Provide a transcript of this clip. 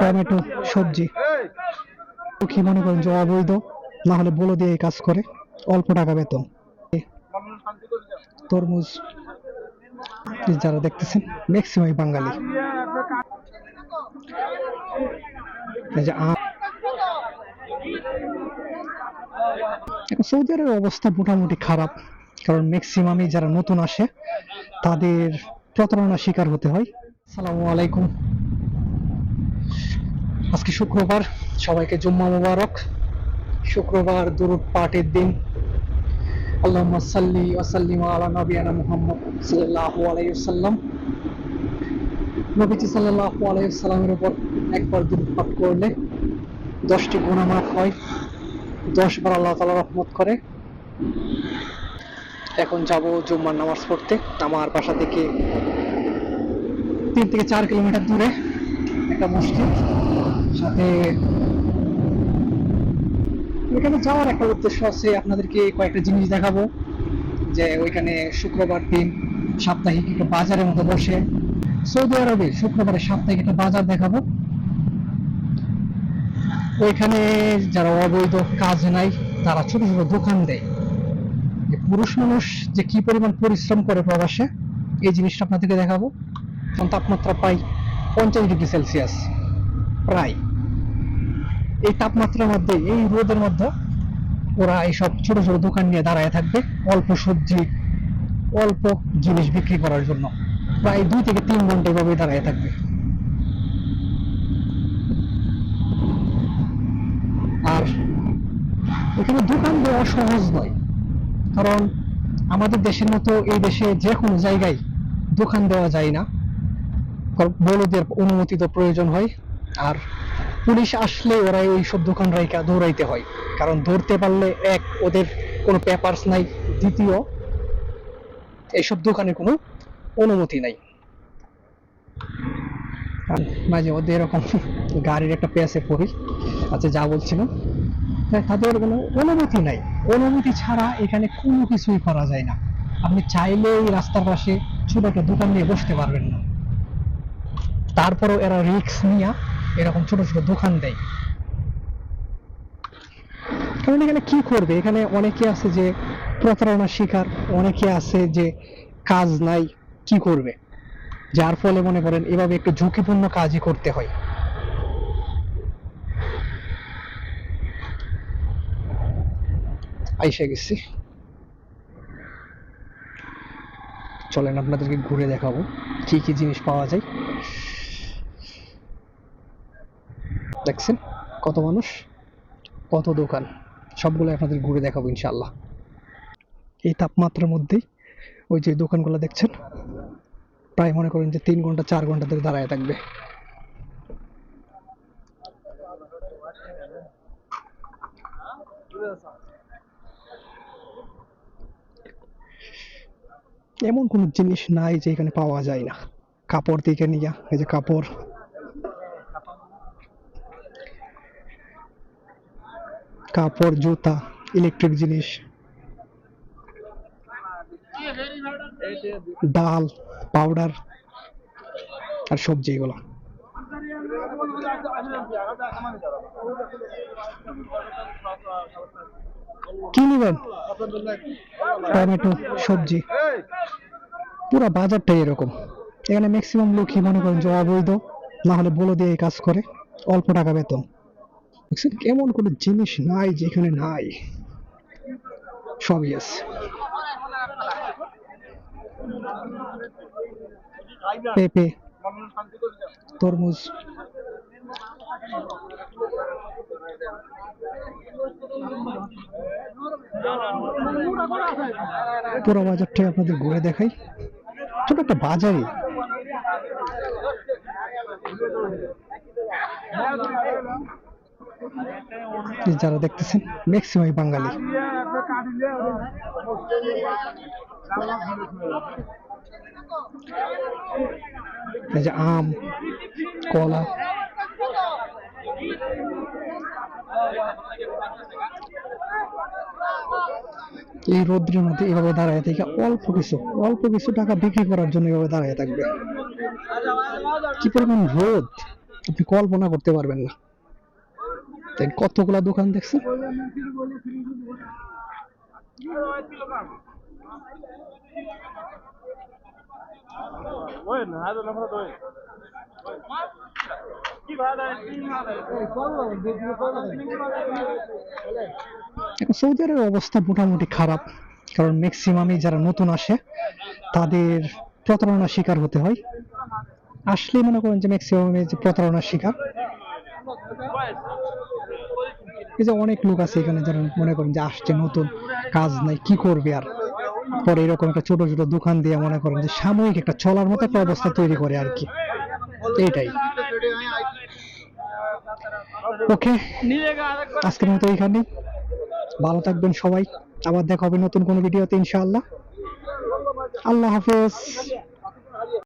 Tomato, সবজি। কি মনে করেন যে অবৈধ না হলে বলে দিয়ে কাজ করে, অল্প টাকা বেতন। তরমুজ যারা দেখতেছেন ম্যাক্সিমাই বাঙালি। সৌদি আরবের অবস্থা মোটামুটি খারাপ, কারণ ম্যাক্সিমামই যারা নতুন আসে, তাদের প্রতারণার শিকার হতে হয়। আসসালামু আলাইকুম। আজকে শুক্রবার, সবাইকে জুম্মা মুবারক। শুক্রবার দুরুদ পাঠের দিন। আল্লাহুম্মা সাল্লি ওয়া সাল্লিম আলা নবিয়ানা মুহাম্মদ সাল্লাল্লাহু আলাইহি ওয়াসাল্লাম। নবীজি সাল্লাল্লাহু আলাইহি ওয়াসাল্লামের উপর একবার দুরুদ পাঠ করলে দশটি গুনাহ মাফ হয়। দশ বার আল্লাহ তাআলা রহমত করে। এখন যাব জুম্মার নামাজ পড়তে। আমার বাসা থেকে তিন থেকে চার কিলোমিটার দূরে একটা মসজিদ। এখানে যাওয়ার একটা উদ্দেশ্য আছে আপনাদেরকে কয়েকটা জিনিস দেখাবো। যে ওইখানে শুক্রবার দিন সাপ্তাহিক একটা বাজারের মতো বসে সৌদি আরবে শুক্রবারে সাপ্তাহিক একটা বাজার দেখাবো। ওইখানে যারা অবৈধ কাজ নাই, তারা ছোট ছোট দোকান দেয়। পুরুষ মানুষ যে কি পরিমাণ পরিশ্রম করে প্রবাসে, এই জিনিসটা আপনাদেরকে দেখাবো। এখন তাপমাত্রা প্রায় পঞ্চাশ ডিগ্রি সেলসিয়াস। প্রায়। এই তাপমাত্রার মধ্যে, এই রোদের মধ্যে ওরা এইসব ছোট ছোট দোকান নিয়ে দাঁড়ায় থাকবে অল্প সবজি, অল্প জিনিস বিক্রি করার জন্য। প্রায় দুই থেকে তিন ঘণ্টা এভাবে দাঁড়ায় থাকবে। আর এখানে দোকান দেওয়া সহজ নয়। কারণ আমাদের দেশের মতো এই দেশে যে কোনো জায়গায় দোকান দেওয়া যায় না। বড়দের অনুমতি তো প্রয়োজন হয়। আর পুলিশ আসলে ওরা ওই সব দোকান রাইকা দৌড়াইতে হয়। কারণ ধরতে পারলে এক ওদের কোনো পেপারস নাই। দ্বিতীয় এইসব দোকানে কোনো অনুমতি নাই। মাঝে মধ্যে এরকম গাড়ির একটা পেঁচে পড়ি। আচ্ছা যা বলছিলাম। হ্যাঁ, তাদের কোনো অনুমতি নাই। অনুমতি ছাড়া এখানে কোনো কিছুই করা যায় না। আপনি চাইলে এই রাস্তার পাশে ছোট একটা দোকান নিয়ে বসতে পারবেন না। তারপরও এরা রিক্স নিয়ে এরকম ছোট ছোট দোকান দেয়। কারণ এখানে কি করবে? এখানে অনেকে আছে যে প্রতারণার শিকার, অনেকে আছে যে কাজ নাই, কি করবে? যার ফলে মনে করেন এভাবে একটু ঝুঁকিপূর্ণ কাজই করতে হয়। আইসা গেছি। চলেন আপনাদেরকে ঘুরে দেখাবো কি কি জিনিস পাওয়া যায়। দেখছেন? কত মানুষ? কত দোকান? সবগুলো আপনাদের ঘুরে দেখাবো ইনশাল্লাহ এই তাপমাত্রার মধ্যেই ওই যে দোকানগুলো দেখছেন? প্রায় মনে করেন যে তিন ঘণ্টা, চার ঘণ্টা ধরে দাঁড়ায় থাকবে। এমন কোনো জিনিস নাই যে এখানে পাওয়া যায় না। কাপড় থেকে নিয়ে, এই যে কাপড়। কাপড়, জুতা ইলেকট্রিক জিনিস। ডাল পাউডার আর সবজি এগুলো। কি নেবেন? টমেটো, সবজি। পুরো বাজারটাই এরকম। এখানে ম্যাক্সিমাম লোকই মনে করেন যে অবৈধ না হলে বলে দিয়ে কাজ করে, অল্প টাকা বেতন। এমন কোনো জিনিস নাই যেখানে নাই। সবই আছে পেঁপে, তরমুজ। পুরো বাজারটাই আপনাদের ঘুরে দেখাই। ছোট একটা বাজারই। এই যারা দেখতেছেন ম্যাক্সিমাই বাঙালি। এই যে আম, কলা। এই রৌদ্রের মধ্যে এভাবে দাঁড়ায় থেকে অল্প কিছু অল্প কিছু টাকা বিক্রি করার জন্য এভাবে দাঁড়ায় থাকবে। কি পরিমাণ রোদ, আপনি কল্পনা করতে পারবেন না। কতগুলা দোকান দেখছেন? সৌদি আরবের অবস্থা মোটামুটি খারাপ, কারণ ম্যাক্সিমামই যারা নতুন আসে, তাদের প্রতারণার শিকার হতে হয়। আসলে মনে করেন যে ম্যাক্সিমামে যে প্রতারণার শিকার। এই যে অনেক লোক আছে এখানে যারা মনে করেন যে আসছে নতুন, কাজ নাই, কি করবে আর? পরে এরকম একটা ছোট ছোট দোকান দিয়ে মনে করেন যে সাময়িক একটা চলার মতো একটা অবস্থা তৈরি করে আর কি। এইটাই। ওকে, আজকের মতো এইখানেই। ভালো থাকবেন সবাই। আবার দেখা হবে নতুন কোনো ভিডিওতে, ইনশাআল্লাহ। আল্লাহ হাফেজ।